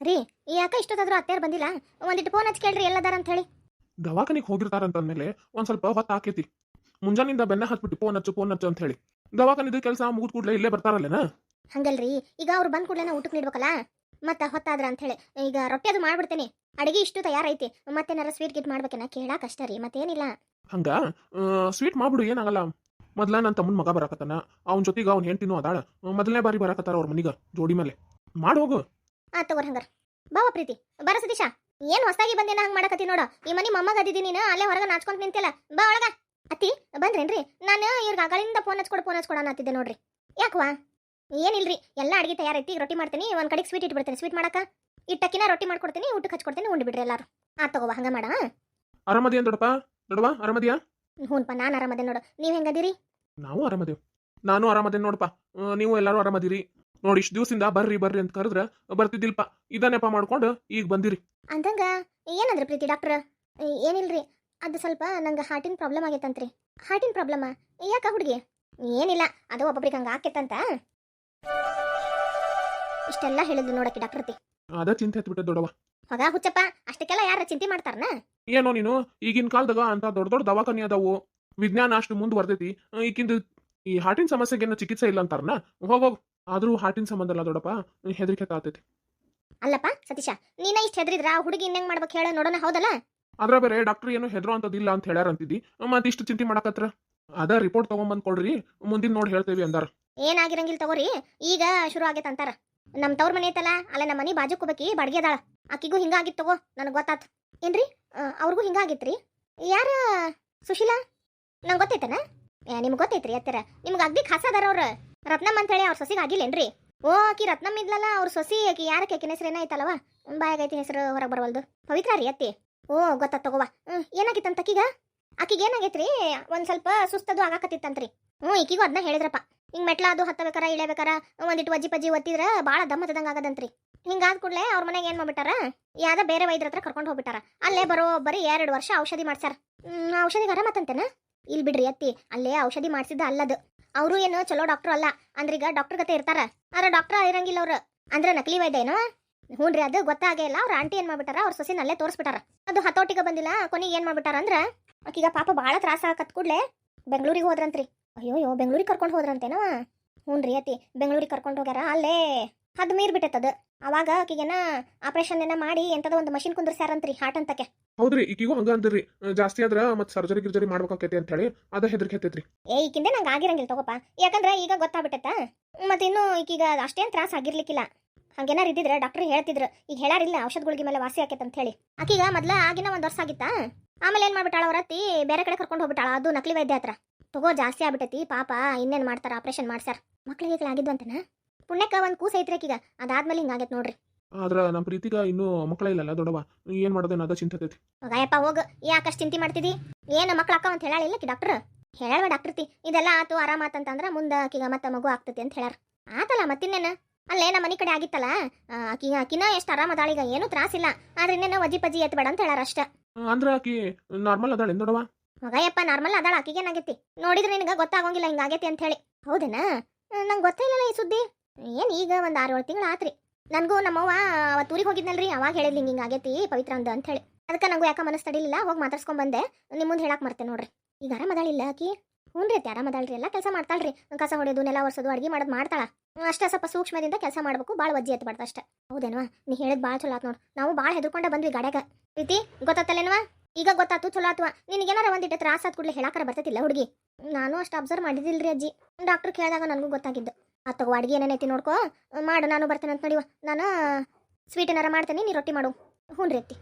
ರೀ ಯಾಕೆ ಇಷ್ಟೊತ್ತಾದ್ರೂ ಅತ್ತೆಯರು ಬಂದಿಲ್ಲ? ಒಂದಿಟ್ಟು ಫೋನ್ ಹಚ್ಚಿ ಕೇಳ್ರಿ ಎಲ್ಲದಾರ ಅಂತ ಹೇಳಿ. ದವಾಖಾನಿಗೆ ಹೋಗಿರ್ತಾರಂತಂದ್ಮೇಲೆ ಒಂದು ಸ್ವಲ್ಪ ಹೊತ್ತು ಹಾಕೈತಿ. ಮುಂಜಾನಿಂದ ಬೆನ್ನ ಹತ್ಬಿಟ್ಟು ಫೋನ್ ಹಚ್ಚು ಫೋನ್ ಹಚ್ಚು ಅಂತ ಹೇಳಿ. ದವಾಖಾನಿದು ಕೆಲಸ ಮುಗಿದ ಕೂಡಲೇ ಇಲ್ಲೇ ಬರ್ತಾರಲ್ಲೇನ? ಹಂಗಲ್ರಿ ಈಗ ಅವ್ರು ಬಂದ್ ಕೂಡಲೇ ಊಟಕ್ಕೆ ನೀಡ್ಬೇಕಲ್ಲ? ಮತ್ತೆ ಹೊತ್ತಾದ್ರ ಅಂತ ಹೇಳಿ. ಈಗ ರೊಟ್ಟಿ ಅದು ಮಾಡ್ಬಿಡ್ತೇನೆ. ಅಡಿಗೆ ಇಷ್ಟು ತಯಾರೈತಿ. ಮತ್ತೇನಾರ ಸ್ವೀಟ್ ಗಿಟ್ ಮಾಡ್ಬೇಕೇನ ಕೇಳಾಕ ಕಷ್ಟ ರೀ ಮತ್ತೇನಿಲ್ಲ ಹಂಗ? ಸ್ವೀಟ್ ಮಾಡ್ಬಿಡು ಏನಾಗಲ್ಲ. ಮೊದ್ಲ ನನ್ನ ತಮ್ಮನ ಮಗ ಬರಾಕತ್ತಾನ. ಅವನ ಜೊತೆಗೆ ಅವ್ನ ಹೆಂಡ್ತಿನೂ ಅದಾಳ. ಮೊದಲನೇ ಬಾರಿ ಬರಾಕತ್ತಾರ ಅವ್ರ ಮನಿಗ ಜೋಡಿ ಮೇಲೆ ಮಾಡಿ ಹೋಗು. ಆ ತಗೋರ್ ಹಂಗಾರ. ಬಾವ ಪ್ರೀತಿ. ಬರ ಸತೀಶ. ಏನ್ ಹೊಸದಾಗಿ ಬಂದೇನ ಹಂಗ ಮಾಡಕತ್ತಿ ನೋಡು. ಈ ಮನಿ ಮಮ್ಮಗ ಅದಿದಿ ನೀನು ಅಲ್ಲೇ ಹೊರಗೆ ನಾಚ್ಕೊಂಡ್ ನಿಂತಿಲ್ಲ. ಬಾ ಒಳಗ. ಅತ್ತಿ ಬಂದ್ರೇನ್ರಿ? ನಾನು ಇವ್ರಿಗೆ ಅಗಳಿಂದ ಫೋನ್ ಹಚ್ಕೊಡು ಫೋನ್ ಹಚ್ಕೊಡ ಅನ್ನತ್ತಿದ್ದೆ ನೋಡ್ರಿ. ಯಾಕವಾ ಏನಿಲ್ರಿ? ಎಲ್ಲ ಅಡಿಗೆ ತಯಾರೈತಿ ರೊಟ್ಟಿ ಮಾಡ್ತೀನಿ ಒಂದ್ ಕಡೆಗೆ ಸ್ವೀಟ್ ಇಟ್ಬಿಡ್ತೀನಿ. ಸ್ವೀಟ್ ಮಾಡಕ? ಇಟ್ಟಕ್ಕಿನ ರೊಟ್ಟಿ ಮಾಡ್ಕೊಡ್ತೀನಿ ಊಟಕ್ಕೆ ಹಚ್ಕೊಡ್ತೀನಿ ಉಂಡು ಬಿಡ್ರಿ ಎಲ್ಲಾರು. ಆ ತಗೋವ ಹಂಗ ಮಾಡ ಆರಾಮದಿ ಏನ್ ದೊಡ್ಡಪ್ಪ? ದೊಡ್ಡವ ಆರಾಮದಿಯಾ? ಹ್ಞೂನ್ಪ ನಾನು ಆರಾಮದೆ ನೋಡು. ನೀವು ಹೆಂಗದಿರಿ? ನಾವು ಆರಾಮದೇವ್. ನಾನು ಆರಾಮದೇನ್ ನೋಡಪ್ಪ ನೀವು ಎಲ್ಲಾರು ಆರಾಮದಿರಿ. ನೋಡಿ ಇಷ್ಟು ದಿವಸದಿಂದ ಬರ್ರಿ ಬರ್ರಿ ಅಂತ ಕರೆದ್ರ ಬರ್ತಿದ್ದಿಲ್ಪ. ಇದ ಮಾಡ್ಕೊಂಡು ಈಗ ಬಂದಿರಿ. ಅಂದಂಗ ಏನಂದ್ರೆ ಪ್ರೀತಿ ಡಾಕ್ಟ್ರ್? ಏನಿಲ್ರಿ? ಅದು ಸ್ವಲ್ಪ ನಂಗೆ ಹಾರ್ಟಿನ ಪ್ರಾಬ್ಲಮ್ ಆಗೈತಂತ್ರಿ. ಹಾರ್ಟಿನ ಪ್ರಾಬ್ಲಮ್? ಯಾಕ ಹುಡುಗಿ? ಏನಿಲ್ಲ ಅದು ಒಬ್ಬೊಬ್ರಿಗೆ ಹಂಗೆ ಆಕೈತಂತ ಇಷ್ಟೆಲ್ಲ ಹೇಳಿದ್ಲು ನೋಡಕ್ಕೆ ಡಾಕ್ಟರ್ತಿ. ಅದ ಚಿಂತೆ ಹತ್ಬಿಟ್ಟೆ ದೊಡ್ಡವ ಹೊಗ ಹುಚ್ಚಪ್ಪ ಅಷ್ಟಕ್ಕೆಲ್ಲ ಯಾರ ಚಿಂತೆ ಮಾಡ್ತಾರನ? ಏನೋ ನೀನು ಈಗಿನ ಕಾಲದಾಗ ಅಂತ ದೊಡ್ಡ ದೊಡ್ಡ ದವಾಖಾನೆ ಅದಾವು ವಿಜ್ಞಾನ ಅಷ್ಟು ಮುಂದುವರ್ದೈತಿ ಈಗಿಂದ ಈ ಹಾರ್ಟಿನ ಸಮಸ್ಯೆಗೇನು ಚಿಕಿತ್ಸೆ ಇಲ್ಲ ಅಂತಾರನ? ಹೋಗ್ ಆದ್ರೂ ಹಾರ್ಟಿನ ಸಂಬಂಧ ಅಲ್ಲ ದೊಡ್ಡಪ್ಪ ಹೆದರಿಕೆ ತಾತೈತಿ ಅಲ್ಲಪ್ಪ ಸತೀಶ ನೀನ ಇಷ್ಟ ಹೆದ್ರಿದ್ರ ಆ ಹುಡುಗಿ ಇನ್ನೆಂಗ್ ಮಾಡ್ಬೇಕು ಹೇಳ ನೋಡೋಣ ಹೌದಲ್ಲ? ಅದ್ರ ಬೇರೆ ಡಾಕ್ಟರ್ ಏನು ಹೆದರೋ ಅಂತದಿಲ್ಲ ಅಂತ ಹೇಳ್ಯಾರ ಅಂತಿದ್ದಿ ಮತ್ತೆ ಇಷ್ಟು ಚಿಂತೆ ಮಾಡಕತ್ರ? ಅದ ರಿಪೋರ್ಟ್ ತಗೊಂಬಂದ್ ಕೊಡ್ರಿ ಮುಂದಿನ ನೋಡಿ ಹೇಳ್ತೇವಿ ಅಂದಾರ. ಏನಾಗಿರಂಗಿಲ್ಲ ತಗೋರಿ ಈಗ ಶುರು ಆಗೈತೆ ಅಂತಾರ. ನಮ್ಮ ತವ್ರ ಮನೆ ಐತಲ್ಲ, ಅಲ್ಲ ನಮ್ಮ ಮನೆ ಬಾಜು ಕುಬಕಿ ಬಾಡಿಗೆ ಅದಾಳ. ಆಕಿಗೂ ಹಿಂಗಾಗಿತ್ತು ತಗೋ, ನನಗೆ ಗೊತ್ತಾತು. ಏನ್ರಿ? ಅವ್ರಿಗೂ ಹಿಂಗಾಗಿತ್ರಿ ಯಾರ ಸುಶೀಲಾ? ನಂಗೆ ಗೊತ್ತೈತನ? ನಿಮ್ಗೆ ಗೊತ್ತೈತ್ರಿ ಅತ್ತರ. ನಿಮ್ಗೆ ಅಗ್ದಿ ಖಾಸ ಅದಾರ ಅವ್ರು. ರತ್ನಮ್ಮ ಅಂತೇಳಿ ಅವ್ರ ಸೊಸಿಗೆ ಆಗಿಲ್ಲೇನ್ರಿ? ಓ, ಆಕಿ ರತ್ನಮ್ಮ ಇದ್ಲಲ್ಲ, ಅವ್ರ ಸೊಸಿ ಆಕಿ ಯಾರ ಆಕಿನ ಹೆಸರು ಏನಾಯ್ತಲ್ಲವ ಬಾಯಾಗೈತಿ ಹೆಸರು ಹೊರಗೆ ಬರವಲ್ದು. ಪವಿತ್ರ ರೀ ಅತ್ತಿ. ಓ ಗೊತ್ತ ತಗೋವಾ ಏನಾಗಿತ್ತಂತ ಆಕಿಗೆ? ಆಕಿಗೆ ಏನಾಗೈತ್ರಿ? ಒಂದು ಸ್ವಲ್ಪ ಸುಸ್ತದು ಆಗಾಕತ್ತಿತ್ತಂತ್ರಿ. ಹ್ಞೂ ಈಕಿಗೂ ಅದನ್ನ ಹೇಳಿದ್ರಪ್ಪ. ಹಿಂಗೆ ಮೆಟ್ಲ ಅದು ಹತ್ತಬೇಕಾರ ಇಳಿಬೇಕಾರ ಒಂದಿಟ್ಟು ವಜ್ಜಿ ಪಜ್ಜಿ ಒತ್ತಿದ್ರೆ ಭಾಳ ದಮ್ಮತದಂಗ ಆಗದಂತ್ರಿ. ಹಿಂಗಾದ ಕೂಡಲೇ ಅವ್ರ ಮನೆಗೆ ಏನು ಮಾಡ್ಬಿಟ್ಟಾರ? ಯಾವ್ದ ಬೇರೆ ವೈದ್ಯರ ಹತ್ರ ಕರ್ಕೊಂಡು ಹೋಗ್ಬಿಟ್ಟಾರ. ಅಲ್ಲೇ ಬರೋ ಬರೀ ಎರಡು ವರ್ಷ ಔಷಧಿ ಮಾಡ್ಸಾರ ಹ್ಮ್, ಮತ್ತಂತೇನ ಇಲ್ಲಿ ಬಿಡ್ರಿ ಅತ್ತಿ ಅಲ್ಲೇ ಔಷಧಿ ಮಾಡ್ಸಿದ್ದ ಅಲ್ಲದು. ಅವರು ಏನು ಚಲೋ ಡಾಕ್ಟರ್ ಅಲ್ಲ ಅಂದ್ರೆ ಈಗ ಡಾಕ್ಟರ್ ಗತೆ ಇರ್ತಾರ. ಆದ್ರೆ ಡಾಕ್ಟರ್ ಇರಂಗಿಲ್ಲ ಅವ್ರು. ಅಂದ್ರೆ ನಕಲಿ ವೈದ್ಯ ಏನೋ? ಹ್ಞೂನ್ರಿ ಅದು ಗೊತ್ತಾಗೇ ಇಲ್ಲ. ಅವ್ರ ಆಂಟಿ ಏನು ಮಾಡ್ಬಿಟ್ಟಾರ? ಅವ್ರ ಸೊಸಿನ ಅಲ್ಲೇ ತೋರಿಸ್ಬಿಟ್ಟಾರ. ಅದು ಹತೋಟಿಗೆ ಬಂದಿಲ್ಲ ಕೊನೆಗೆ ಏನು ಮಾಡ್ಬಿಟ್ಟಾರ ಅಂದ್ರೆ? ಆಕೀಗ ಪಾಪ ಭಾಳ ತ್ರಾಸ ಆಗತ್ ಕೂಡಲೇ ಬೆಂಗಳೂರಿಗೆ ಹೋದ್ರಂತ್ರಿ. ಅಯ್ಯೋ ಅಯ್ಯೋ ಬೆಂಗಳೂರಿಗೆ ಕರ್ಕೊಂಡು ಹೋದ್ರಂತೇನವ ಹ್ಞೂ ರೀ ಅತಿ ಬೆಂಗಳೂರಿಗೆ ಕರ್ಕೊಂಡು ಹೋಗ್ಯಾರ? ಅಲ್ಲೇ ಹದ್ ಮೀರ್ ಬಿಟ್ಟೈತದ ಅವಾಗ ಆಕಿಗೆನ ಆಪರೇಷನ್ ಏನ ಮಾಡಿ ಎಂತದ ಒಂದು ಮಷಿನ್ ಕುಂದ್ರಸ್ಯಾರಂತ್ರಿ ಹಾರ್ಟ್ ಅಂತಕ್ಕೆ ಹೌದ್ರಿ ಈಕಿಗೂ ಹಂಗ ಅಂದ್ರಿ. ಜಾಸ್ತಿ ಆದ್ರ ಮತ್ ಸರ್ಜರಿ ಗಿರ್ಜರಿ ಮಾಡ್ಬೇಕಾಕೈತಿ ಅಂತ ಹೇಳಿ ಅದ ಹೆದರಿಕೆ ಹತ್ತೈತ್ರಿ. ಏ ಈಕಿಂದೆ ನಂಗೆ ಆಗಿರಂಗಿಲ್ಲ ತಗೋಪ. ಯಾಕಂದ್ರೆ ಈಗ ಗೊತ್ತಾಗ್ಬಿಟ್ಟೈತ. ಮತ್ತೆ ಇನ್ನು ಈಗೀಗ ಅಷ್ಟೇನ್ ತ್ರಾಸ ಆಗಿರ್ಲಿಕ್ಕಿಲ್ಲ. ಹಂಗೇನಾರು ಇದ್ದಿದ್ರೆ ಡಾಕ್ಟರ್ ಹೇಳ್ತಿದ್ರು ಈಗ ಹೇಳಾರಿಲ್ಲ ಔಷಧಗಳಿಗೆ ಮೇಲೆ ವಾಸಿ ಆಕೈತೆ ಅಂತ ಹೇಳಿ. ಆಕೀಗ ಮೊದ್ಲ ಆಗಿನ ಒಂದ್ ವರ್ಷ ಆಗಿತ್ತಾ? ಆಮೇಲೆ ಏನ್ ಮಾಡ್ಬಿಟ್ಟಾಳ ಅವ್ರ ಅತ್ತಿ? ಬೇರೆ ಕಡೆ ಕರ್ಕೊಂಡು ಹೋಗ್ಬಿಟ್ಟಾಳ? ಅದು ನಕಲಿ ವೈದ್ಯ ಹತ್ರ. ತಗೋ ಜಾಸ್ತಿ ಆಗ್ಬಿಟ್ಟೈತಿ ಪಾಪ ಇನ್ನೇನು ಮಾಡ್ತಾರ ಆಪರೇಷನ್ ಮಾಡ್ಸಾರ ಮಕ್ಳಿಗೆ ಆಗಿದ್ದು ಅಂತನ? ಪುಣ್ಯಕ್ಕ ಒಂದು ಕೂಸ ಐತ್ರಿ ಆಕೀಗ ಅದಾದ್ಮೇಲೆ ಹಿಂಗಾಗೈತೆ ನೋಡ್ರಿ. ಆದ್ರ ನಮ್ಮ ಪ್ರೀತಿಗ ಇನ್ನೂ ಮಕ್ಕಳ ಇಲ್ಲಲ್ಲ ದೊಡವ ಏನ್ ಮಾಡೋದೇನ ಅದ ಚಿಂತೆ ಐತಿ ಹೋಗಯಪ್ಪ ಹೋಗ ಯಾಕಷ್ಟು ಚಿಂತೆ ಮಾಡ್ತಿದಿ? ಏನು ಮಕ್ಳು ಅಕ್ಕ ಅಂತ ಹೇಳಲಿಲ್ಲ ಕಿ ಡಾಕ್ಟರ್ ಹೇಳಾಳ ಡಾಕ್ಟರ್ತಿ ಇದೆಲ್ಲ ಆತು ಆರಾಮ ಆತಂತಂದ್ರ ಮುಂದೆ ಆಕಿಗ ಮತ್ತೆ ಮಗು ಆಗ್ತತಿ ಅಂತ ಹೇಳಾರ. ಆತಲ್ಲ ಮತ್ತಿನ್ನೇನ? ಅಲ್ಲೇ ನಮ್ಮ ಮನೆ ಕಡೆ ಆಗಿತ್ತಲ್ಲ ಆಕಿ ಆಕಿಗ ಆಕಿನ ಎಷ್ಟು ಆರಾಮದಾಳೀಗ ಏನೂ ತ್ರಾಸಿಲ್ಲ. ಆದ್ರೆ ಇನ್ನೇನು ವಜಿ ಪಜಿ ಎತ್ ಬೇಡ ಅಂತ ಹೇಳಾರ ಅಷ್ಟ. ಅಂದ್ರ ಆಕಿ ನಾರ್ಮಲ್ ಅದಾಳೆ ದೊಡವ ಹೋಗಯ್ಯಪ್ಪ ನಾರ್ಮಲ್ ಅದಾಳ, ಆಕಿಗೆ ನೋಡಿದ್ರೆ ನಿನಗೆ ಗೊತ್ತಾಗೋಂಗಿಲ್ಲ ಹಿಂಗಾಗೈತಿ ಅಂತ ಹೇಳಿ ಹೌದೇನಾ? ನಂಗೆ ಗೊತ್ತಿಲ್ಲಲ್ಲ ಈ ಸುದ್ದಿ. ಏನು ಈಗ ಒಂದು ಆರು ಏಳು ತಿಂಗಳು ಆತ್ರಿ. ನನಗೂ ನಮ್ಮವ್ವ ಅವತ್ತು ಊರಿಗೆ ಹೋಗಿದ್ನಲ್ರಿ, ಅವಾಗ ಹೇಳಿದ್ಲಿ ಹಿಂಗೆ ಆಗೈತಿ, ಪವಿತ್ರ ಅಂದ ಅಂತ ಹೇಳಿ ಅದಕ್ಕೆ ನಂಗೂ ಯಾಕೆ ಮನಸ್ಸು ತಡಿಲಿಲ್ಲ, ಹೋಗಿ ಮಾತಾಡ್ಸ್ಕೊಂಡ್ ಬಂದೆ. ನಿಮ್ಮ ಮುಂದೆ ಹೇಳಕ್ ಮರ್ತೆ ನೋಡ್ರಿ. ಈಗ ಆರಾಮದಾಳಿಲ್ಲ ಆಕಿ? ಹ್ಞೂ ರೀ ಆರಾಮದಾಳ್ರಿ ಎಲ್ಲ ಕೆಲಸ ಮಾಡ್ತಾಳ್ರಿ. ಕಸ ಹೊಡೆಯೋದು, ನೆಲ ಒರೆಸೋದು, ಅಡುಗೆ ಮಾಡೋದು ಮಾಡ್ತಾಳ. ಅಷ್ಟೇ ಸ್ವಲ್ಪ ಸೂಕ್ಷ್ಮದಿಂದ ಕೆಲಸ ಮಾಡ್ಬೇಕು ಭಾಳ ವಜ್ಜಿ ಎತ್ತು ಬಾರ್ದು ಅಷ್ಟೇ. ಹೌದೇನವಾ? ನೀ ಹೇಳಿದ್ ಭಾಳ ಚಲೋ ಆತ್ ನೋಡು. ನಾವು ಭಾಳ ಹೆದರ್ಕೊಂಡೆ ಬಂದ್ವಿ ಗಾಡ್ಯಾಗ. ಪ್ರೀತಿ, ಗೊತ್ತಾತಲ್ಲೇನವಾ? ಈಗ ಗೊತ್ತಾತು ಚಲೋ ಆತ್ವ ನಿನಗೇನಾರ ಒಂದಿಟ್ಟು ತ್ರಾಸ ಆದ ಕೂಡಲೇ ಹೇಳಾಕರ ಬರ್ತೈತಿಲ್ಲ ಹುಡುಗಿ? ನಾನು ಅಷ್ಟು ಅಬ್ಸರ್ವ್ ಮಾಡಿದಿಲ್ರಿ ಅಜ್ಜಿ. ಡಾಕ್ಟರ್ ಕೇಳಿದಾಗ ನನಗೂ ಗೊತ್ತಾಗಿದ್ದು. ಆತ ತಗೋ, ಅಡುಗೆ ಏನೇನೈತಿ ನೋಡ್ಕೋ. ಮಾಡು, ನಾನು ಬರ್ತೇನೆ ಅಂತ ನೋಡಿವ. ನಾನು ಸ್ವೀಟ್ ಏನಾರ ಮಾಡ್ತೇನೆ, ನೀ ರೊಟ್ಟಿ ಮಾಡು. ಹ್ಞೂ ರೀ ಅತ್ತಿ.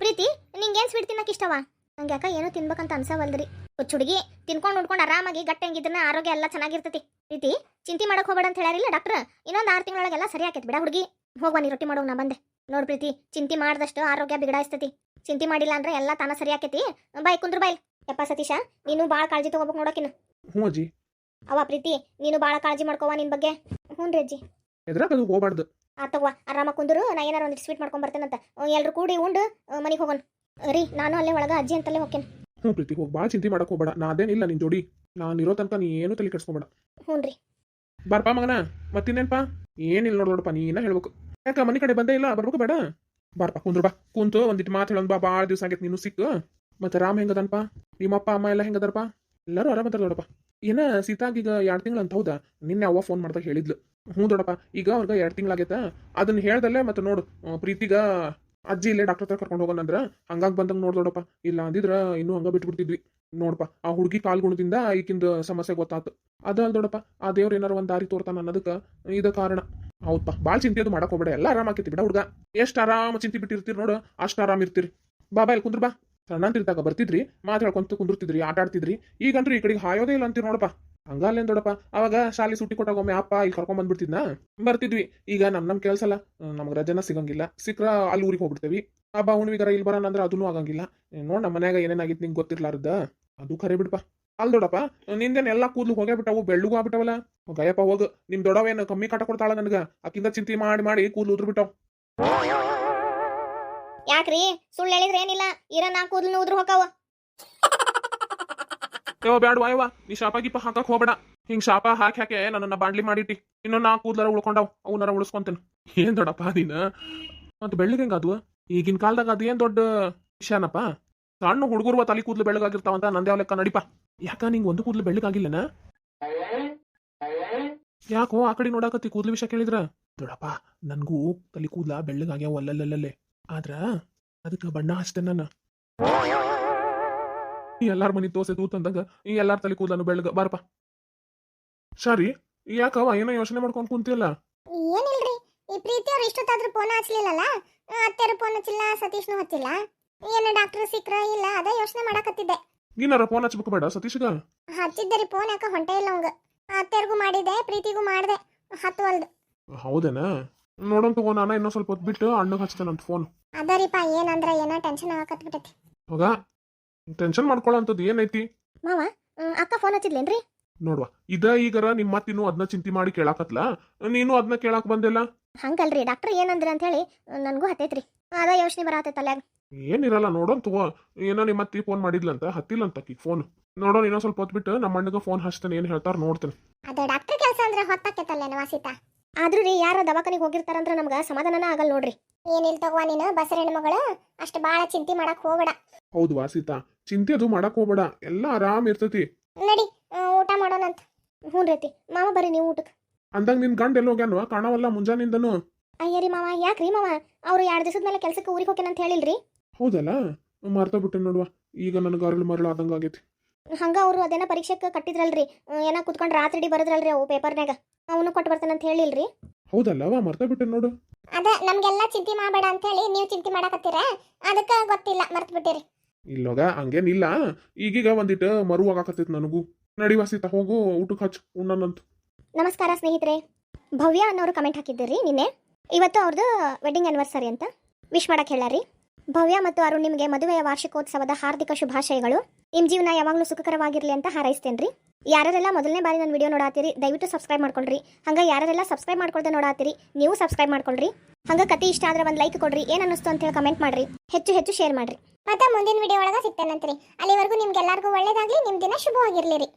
ಪ್ರೀತಿ ನಿಂಗೇನು ಸ್ವೀಟ್ ತಿನ್ನಕ್ಕೆ ಇಷ್ಟವಾ? ನಂಗೆ ಯಾಕ ಏನೂ ತಿನ್ಬೇಕಂತ ಅನ್ಸವಲ್ದ್ರಿ. ಹುಚ್ಚ ಹುಡುಗಿ, ತಿನ್ಕೊಂಡು ಉಂಡ್ಕೊಂಡು ಆರಾಮಾಗಿ ಗಟ್ಟಿ ಹೆಂಗಿದ್ರೆ ಆರೋಗ್ಯ ಎಲ್ಲ ಚೆನ್ನಾಗಿರ್ತೈತಿ. ಪ್ರೀತಿ, ಚಿಂತೆ ಮಾಡೋಕೆ ಹೋಗ್ಬೇಡ ಅಂತ ಹೇಳಾರಿಲ್ಲ ಡಾಕ್ಟರ್ ಇನ್ನೊಂದು ಆರು ತಿಂಗಳೊಳಗೆಲ್ಲ ಸರಿ ಆಕೈತಿ ಬಿಡ ಹುಡುಗಿ. ಹೋಗ್ವಾ, ನೀ ರೊಟ್ಟಿ ಮಾಡೋ, ನಾ ಬಂದೆ. ನೋಡ್ ಪ್ರೀತಿ ಚಿಂತೆ ಮಾಡ್ದಷ್ಟು ಆರೋಗ್ಯ ಬಿಗಡಾಯಿಸ್ತತಿ. ಚಿಂತೆ ಮಾಡಿಲ್ಲ ಅಂದ್ರೆ ಎಲ್ಲ ತಾನ ಸರಿ ಆಕೈತಿ. ಬಾಯ್ ಕುಂದ್ರ ಬಾಯ್. ಯಪ್ಪ ಸತೀಶ ನೀನು ಭಾಳ ಕಾಳಜಿ ತಗೋಬೇಕು ನೋಡಕಿನ ಹ್ಞೂ ಅಜ್ಜಿ. ಅವ ಪ್ರೀತಿ ನೀನು ಭಾಳ ಕಾಳಜಿ ಮಾಡ್ಕೋವ ನಿನ್ ಬಗ್ಗೆ. ಹ್ಞೂ ರೀ ಅಜ್ಜಿ. ಎದ್ರಾಗದು ಹೋಗ್ಬಾರ್ದು. ಆ ತಗೋ ಆರಾಮ ಕುಂದ್ರು ನಾ ಏನಾರ ಒಂದು ಸ್ವೀಟ್ ಮಾಡ್ಕೊಂಡ್ ಬರ್ತೇನಂತ ಎಲ್ಲರೂ ಕೂಡಿ ಉಂಡು ಮನೆಗೆ ಹೋಗೋಣ. ರೀ ನಾನು ಅಲ್ಲೇ ಒಳಗ ಅಜ್ಜಿ ಅಂತಲ್ಲೇ ಹೋಗ್ತೇನೆ ಹ್ಞೂ ಪ್ರೀತಿ ಹೋಗಿ ಭಾಳ ಚಿಂತೆ ಮಾಡಕ್ ಹೋಗ್ಬೇಡ. ನಾ ಅದೇನಿಲ್ಲ ನಿನ್ ಜೋಡಿ. ನಾನು ಇರೋ ತನಕ ನೀ ಏನು ತಲೆ ಕೆಡ್ಸ್ಕೊಬೇಡ. ಹ್ಞೂ ರೀ. ಬಾರಪ್ಪ ಮಗನ ಮತ್ತಿನ್ನೇನ್ಪಾ? ಏನಿಲ್ಲ ನೋಡ್ ನೋಡಪ್ಪ ನೀನ ಹೇಳ್ಬೇಕು. ಯಾಕ ಮನೆ ಕಡೆ ಬಂದೇ ಇಲ್ಲ ಬರ್ಬೇಕು ಬೇಡ ಬಾರಪ್ಪ ಕುಂದ್ರು ಬಾ ಕುಂತು ಒಂದಿಟ್ಟು ಮಾತು ಬಾ ಭಾಳ ದಿವಸ ಆಗೈತೆ ನೀನು ಸಿಕ್ಕು ಮತ್ತೆ ರಾಮ್ ಹೆಂಗದನ್ಪ ನಿಮ್ಮಪ್ಪ ಅಮ್ಮ ಎಲ್ಲ ಹೆಂಗದಾರಪ್ಪ ಎಲ್ಲರೂ ಆರಾಮದಾರ ದೊಡಪ್ಪ ಏನ ಸೀತಾಗ ಈಗ ಎರಡು ತಿಂಗಳು ಅಂತ ಹೌದಾ ನಿನ್ನೆ ಅವ್ವ ಫೋನ್ ಮಾಡ್ದಾಗ ಹೇಳಿದ್ಲು ಹ್ಞೂ ದೊಡಪ್ಪ ಈಗ ಅವ್ರಿಗೆ ಎರಡು ತಿಂಗಳಾಗೈತ ಅದನ್ನ ಹೇಳ್ದಲ್ಲೇ ಮತ್ತೆ ನೋಡು ಪ್ರೀತಿಗ ಅಜ್ಜಿ ಇಲ್ಲೇ ಡಾಕ್ಟರ್ ಹತ್ರ ಕರ್ಕೊಂಡು ಹೋಗೋಣಂದ್ರ ಹಂಗಾಗಿ ಬಂದಂಗ ನೋಡ್ ದೊಡಪ್ಪ ಇಲ್ಲ ಅಂದಿದ್ರ ಇನ್ನೂ ಹಂಗ ಬಿಟ್ಬಿಡ್ತಿದ್ವಿ ನೋಡಪ್ಪ ಆ ಹುಡುಗಿ ಕಾಲ್ಗುಣದಿಂದ ಈಕಿಂದ ಸಮಸ್ಯೆ ಗೊತ್ತಾತು ಅದ ಅಲ್ ದೊಡಪ್ಪ ಆ ದೇವ್ರ ಏನಾರ ಒಂದ್ ದಾರಿ ತೋರ್ತಾನ ಅನ್ನೋದಕ್ಕ ಇದ ಕಾರಣ ಹೌದಪ್ಪ ಭಾಳ ಚಿಂತೆ ಅದು ಮಾಡಕ್ ಹೋಗ್ಬೇಡ. ಎಲ್ಲ ಆರಾಮ ಆಕೈತಿ ಬಿಡ ಹುಡುಗ. ಎಷ್ಟು ಆರಾಮ ಚಿಂತೆ ಬಿಟ್ಟಿರ್ತೀರಿ ನೋಡು. ಅಷ್ಟು ಆರಾಮ ಇರ್ತೀರಿ. ಬಾ ಬಾ, ಇಲ್ಲಿ ಕುಂದ್ರ ಬಾ. ಸಣ್ಣಂತಿರ್ತಾಗ ಬರ್ತಿದ್ರಿ, ಮಾತು ಹೇಳ್ಕೊಂತ ಕುಂದಿರ್ತಿದ್ರಿ, ಆಟ ಆಡ್ತಿದ್ರಿ. ಈಗಂದ್ರೆ ಈ ಕಡೆಗೆ ಹಾಯೋದೇ ಇಲ್ಲ ಅಂತೀರಿ ನೋಡಪ್ಪ. ಹಂಗಲ್ಲೇನು ದೊಡಪ್ಪ. ಅವಾಗ ಶಾಲೆ ಸುಟ್ಟಿ ಕೊಟ್ಟಾಗ ಒಮ್ಮೆ ಅಪ್ಪ ಇಲ್ಲಿ ಕರ್ಕೊಂಡ್ ಬಂದ್ಬಿಡ್ತಿದ್ನ? ಬರ್ತಿದ್ವಿ. ಈಗ ನಮ್ಮ ನಮ್ಮ ಕೆಲಸಲ್ಲ ಅಲ್ಲ. ನಮ್ಗೆ ರಜನ ಸಿಗಂಗಿಲ್ಲ. ಸಿಕ್ರ ಅಲ್ಲಿ ಊರಿಗೆ ಹೋಗ್ಬಿಡ್ತೇವಿ. ಹಬ್ಬ ಹುಣ್ಣಿಗಾರ ಇಲ್ಲಿ ಬರೋಣ ಅಂದ್ರೆ ಅದೂ ಆಗಂಗಿಲ್ಲ. ನೋಡ್ ನಮ್ಮ ಮನ್ಯಾಗ ಏನೇನಾಗಿತ್ತು ನಿಂಗೆ ಗೊತ್ತಿರ್ಲಾರ್ದ? ಅದು ಖರೆ ಬಿಡಪ್ಪ ಅಲ್ ದೊಡಪ್ಪ ನಿಂದೇನ್ ಎಲ್ಲಾ ಕೂದಲು ಹೋಗೇ ಬಿಟ್ಟವು ಬೆಳ್ಳಗೂ ಆಗ್ಬಿಟ್ಟವಲ್ಲ? ಗಯಪ್ಪ ಹೋಗು. ನಿಮ್ ದೊಡವೇನು ಕಮ್ಮಿ ಕಾಟ ಕೊಡ್ತಾಳ ನನಗ? ಅಕ್ಕಿಂದ ಚಿಂತೆ ಮಾಡಿ ಮಾಡಿ ಕೂದಲು ಉದ್ರ ಬಿಟ್ಟವ್ ಯಾಕ್ರಿ? ಸುಳ್ಳು ಹೇಳಿದ್ರೆ ಏನಿಲ್ಲ? ಇರ ನಾ ಕೂದಲು ಉದ್ರ ಹೋಗವ ಯವ ಬ್ಯಾಡ್ ವಾಯವ ನೀ ಶಾಪ ಗೀಪ ಹಾಕಕ್ ಹೋಗ್ಬೇಡ. ಹಿಂಗ್ ಶಾಪ ಹಾಕಿ ಹಾಕಿ ನನ್ನ ಬಾಂಡ್ಲಿ ಮಾಡಿಟ್ಟಿ. ಇನ್ನು ನಾ ಕೂದ್ಲರ ಉಳ್ಕೊಂಡವ್ ಅವನರ ಉಳಿಸ್ಕೊಂತೇನೆ. ಏನ್ ದೊಡಪ್ಪ ನೀನ? ಮತ್ ಬೆಳ್ಳಿಗೆ ಅದು ಈಗಿನ ಕಾಲದಾಗ ಅದು ಏನ್ ದೊಡ್ಡ ವಿಷಯನಪ್ಪ? ಸಣ್ಣ ಹುಡುಗರು ತಲೆ ಕೂದ್ಲು ಬೆಳ್ಳಗಾಗಿರ್ತಾವಂತ ನಂದ್ಯಾವ ಲೆಕ್ಕ ನಡಿಪ. ಯಾಕ ನಿಂಗ್ ಒಂದು ಕೂದಲು ಬೆಳ್ಳಗಾಗಿಲ್ಲನ? ಯಾಕೋ ಆ ಕಡೆ ನೋಡಾಕತ್ತಿ ಕೂದಲು ವಿಷಯ ಕೇಳಿದ್ರ? ದೊಡಪ್ಪ ನನಗೂ ತಲೆ ಕೂದಲ ಬೆಳ್ಳಗಾಗ್ಯಾವ ಅಲ್ಲಲ್ಲಲ್ಲೇ ಆದ್ರ ಅದಕ್ಕ ಬಣ್ಣ ಅಷ್ಟೇ ನಾನು. ಈ ಎಲ್ಲಾರ ಮನಿ ತೋಸೆ ತೂತಂದಾಗ ಈ ಎಲ್ಲಾರ ತಲೆ ಕೂದಲನ್ನು ಬೆಳಗ ಬಾರಪ್ಪ. ಸರಿ ಯಾಕವ ಏನೋ ಯೋಚನೆ ಮಾಡ್ಕೊಂಡ್ ಕುಂತಿಯಲ್ಲ? ಏನಿಲ್ರಿ, ಈ ಪ್ರೀತಿ ಅವ್ರು ಇಷ್ಟೊತ್ತಾದ್ರೂ ಫೋನ್ ಹಚ್ಲಿಲ್ಲಲ್ಲ? ಅತ್ತೆಯರು ಫೋನ್ ಹಚ್ಚಿಲ್ಲ, ಸತೀಶ್ನು ಹಚ್ಚಿಲ್ಲ? ಏನು ಡಾಕ್ಟರ್ ಸಿಕ್ರ? ಇಲ್ಲ ಅದ ಯೋಚನೆ ಮಾಡಕತ್ತಿದ್ದೆ. ನೀನಾರ ಫೋನ್ ಹಚ್ಬೇಕು ಬೇಡ ಸತೀಶ್ಗ? ಹಚ್ಚಿದ್ದರಿ ಫೋನ್ ಯಾಕ ಹೊಂಟೆ ಇಲ್ಲ ಅವಂಗ. ಅತ್ತೆರ್ಗೂ ಮಾಡಿದೆ ಪ್ರೀತಿಗೂ ಮಾಡಿದೆ. ಹತ್ತುವಲ್ದು ಹೌದೇನಾ? ನೋಡೋಣ ತಗೋ ನಾನು ಇನ್ನೊಂದು ಸ್ವಲ್ಪ ಹೊತ್ತು ಬಿಟ್ಟು ಅಣ್ಣಗೆ ಹಚ್ತೇನಂತ ಫೋನ್ ಅದರಿಪ್ಪ ಏನಂದ್ರ ಏನೋ ಟೆನ್ಷನ್ ಆಗಕತ್ಬಿಟ್ಟೈತಿ. ಹೋಗ. ಟೆನ್ಷನ್ ಮಾಡ್ಕೊಳ್ಳೋಂಥದ್ದು ಏನೈತಿ? ಮಾವ ಮ್, ಅಕ್ಕ ಫೋನ್ ಹಚ್ಚಿದ್ಲೇನ್ರಿ? ನೋಡ್ವಾ ಇದ ಈಗರ ನಿಮ್ಮ ಮತ್ತಿನ್ನು ಅದನ್ನ ಚಿಂತೆ ಮಾಡಿ ಕೇಳಾಕತ್ಲ? ನೀನು ಅದನ್ನ ಕೇಳಾಕ್ ಬಂದಿಲ್ಲ? ಹಂಗಲ್ರಿ ಡಾಕ್ಟರ್ ಏನಂದ್ರಿ ಅಂತ ಹೇಳಿ ನನಗೂ ಹತ್ತೈತ್ರಿ ಅದ ಯೋಚನೆ ಬರತೈತಲ್ಲ ಏನಿರಲ್ಲ ನೋಡೋನ್ ತಗೋ. ಏನೋ ನಿಮ್ಮ ಅತ್ತಿ ಫೋನ್ ಮಾಡಿದ್ಲಂತ ಹತ್ತಿಲ್ಲಂತ ಆಕಿ ಫೋನ್ ನೋಡೋಣ ಇನ್ನೊಂದ್ ಸ್ವಲ್ಪ ಹೊತ್ಬಿಟ್ಟು ನಮ್ಮ ಅಣ್ಣಗೆ ಫೋನ್ ಹಚ್ತಾನೆ ಏನ್ ಹೇಳ್ತಾರ ನೋಡ್ತೇನೆ. ಅದ ಡಾಕ್ಟರ್ ಕೆಲಸ ಅಂದ್ರೆ ಹೊತ್ತಾಕೈತಲ್ಲ ವಾಸಿತಾ. ಆದ್ರೂ ರೀ ಯಾರ ದವಾಖಾನಿಗೆ ಹೋಗಿರ್ತಾರಂದ್ರ ನಮ್ಗ ಸಮಾಧಾನನ ಆಗಲ್ಲ ನೋಡ್ರಿ. ಏನಿಲ್ಲ ತಗೋ ನೀನು ಬಸರ ಹೆಣ್ಮಗಳು ಅಷ್ಟು ಬಾಳ ಚಿಂತೆ ಮಾಡಕ್ ಹೋಗಬೇಡ. ಹೌದು ವಾಸಿತ ಚಿಂತೆ ಅದು ಮಾಡಕ್ ಹೋಗಬೇಡ ಎಲ್ಲ ಆರಾಮ್ ಇರ್ತೈತಿ. ನಡಿ ಊಟ ಮಾಡೋಣಂತ. ಹ್ಞೂ ರೀತಿ ಮಾವ ಬರ್ರಿ ನೀವು ಊಟಕ್ಕೆ ಅಂದಂಗ ನಿನ್ ಗಂಡ ಎಲ್ಲ ಹೋಗ್ಯಾನು ಕಾಣವಲ್ಲ ಮುಂಜಾನಿಂದನು. ಅಯ್ಯರಿ ಮಾವ ಯಾಕ್ರಿ ಮಾವ? ಅವ್ರು ಎರಡು ದಿವಸದ ಮೇಲೆ ಕೆಲ್ಸಕ್ಕೆ ಊರಿಗೆ ಹೋಗ್ಯಾನಂತ ಹೇಳಿಲ್ರಿ? ಹೌದಲ್ಲ ಮರ್ತ ಬಿಟ್ಟೆ ನೋಡುವ. ಈಗ ನನಗೆ ಅರಳು ಮರಳು ಆದಂಗ ಆಗೈತಿ. ಹಂಗ ಅವರು ಅದೇನ ಪರೀಕ್ಷೆಗೆ ಕಟ್ಟಿದ್ರಲ್ರಿ. ಏನ ಕುತ್ಕೊಂಡು ರಾತ್ರಿ ಬರದ್ರಲ್ರಿ ಅವು ಪೇಪರ್ನಾಗ ಅವನು ಕೊಟ್ಟು ಅಂತ ಹೇಳಿಲ್ರಿ. ಹೌದಲ್ಲವಾ ಮರ್ತ ಬಿಟ್ಟೆ ನೋಡು. ಅದ ನಮ್ಗೆಲ್ಲ ಚಿಂತೆ ಮಾಡಬೇಡ ಅಂತ ಹೇಳಿ ನೀವು ಚಿಂತೆ ಮಾಡಕತ್ತೀರ? ಅದಕ್ಕೆ ಗೊತ್ತಿಲ್ಲ ಮರ್ತು ಬಿಟ್ಟಿರಿ ಇಲ್ಲೋಗ ಹಂಗೇನಿಲ್ಲ. ಈಗೀಗ ಒಂದಿಟ್ಟು ಮರು ಆಗಾಕತ್ತೈತಿ ನನಗೂ. ನಡಿ ವಾಸಿತಾ ಹೋಗು ಊಟಕ್ಕೆ ಹಚ್ಚು ಉಣ್ಣನಂತ. ನಮಸ್ಕಾರ ಸ್ನೇಹಿತರೆ. ಭವ್ಯ ಅನ್ನೋರು ಕಮೆಂಟ್ ಹಾಕಿದ್ದೀರಿ ನಿನ್ನೆ. ಇವತ್ತು ಅವ್ರದ್ದು ವೆಡ್ಡಿಂಗ್ ಆನಿವರ್ಸರಿ ಅಂತ. ವಿಶ್ ಮಾಡಕ್ಕೆ ಹೇಳಾರಿ. ಭವ್ಯ ಮತ್ತು ಅರುಣ್ ನಿಮಗೆ ಮದುವೆಯ ವಾರ್ಷಿಕೋತ್ಸವದ ಹಾರ್ದಿಕ ಶುಭಾಶಯಗಳು. ನಿಮ್ಮ ಜೀವನ ಯಾವಾಗಲೂ ಸುಖಕರವಾಗಿರಲಿ ಅಂತ ಹಾರೈಸ್ತೇನೆ ಯಾರೆಲ್ಲ ಮೊದಲನೇ ಬಾರಿ ನನ್ನ ವಿಡಿಯೋ ನೋಡಾತೀರಿ ದಯವಿಟ್ಟು ಸಬ್ಸ್ಕ್ರೈಬ್ ಮಾಡ್ಕೊಳ್ರಿ. ಹಂಗೆ ಯಾರೆಲ್ಲ ಸಬ್ಸ್ಕ್ರೈಬ್ ಮಾಡ್ಕೊಳ್ದೆ ನೋಡಾತೀರಿ ನೀವು ಸಬ್ಸ್ಕ್ರೈಬ್ ಮಾಡ್ಕೊಳ್ರಿ. ಹಂಗೆ ಕತೆ ಇಷ್ಟ ಆದ್ರೆ ಒಂದು ಲೈಕ್ ಕೊಡ್ರಿ, ಏನು ಅನ್ನಿಸ್ತು ಅಂತ ಹೇಳಿ ಕಮೆಂಟ್ ಮಾಡ್ರಿ. ಹೆಚ್ಚು ಹೆಚ್ಚು ಶೇರ್ ಮಾಡ್ರಿ. ಮತ್ತೆ ಮುಂದಿನ ವಿಡಿಯೋ ಒಳಗೆ ಸಿಗ್ತೇನಂತ್ರಿ. ಅಲ್ಲಿವರೆಗೂ ನಿಮ್ಗೆಲ್ಲರಿಗೂ ಒಳ್ಳೇದಾಗ್ಲಿ ನಿಮ್ಮ ದಿನ ಶುಭವಾಗಿರ್ಲಿ ರೀ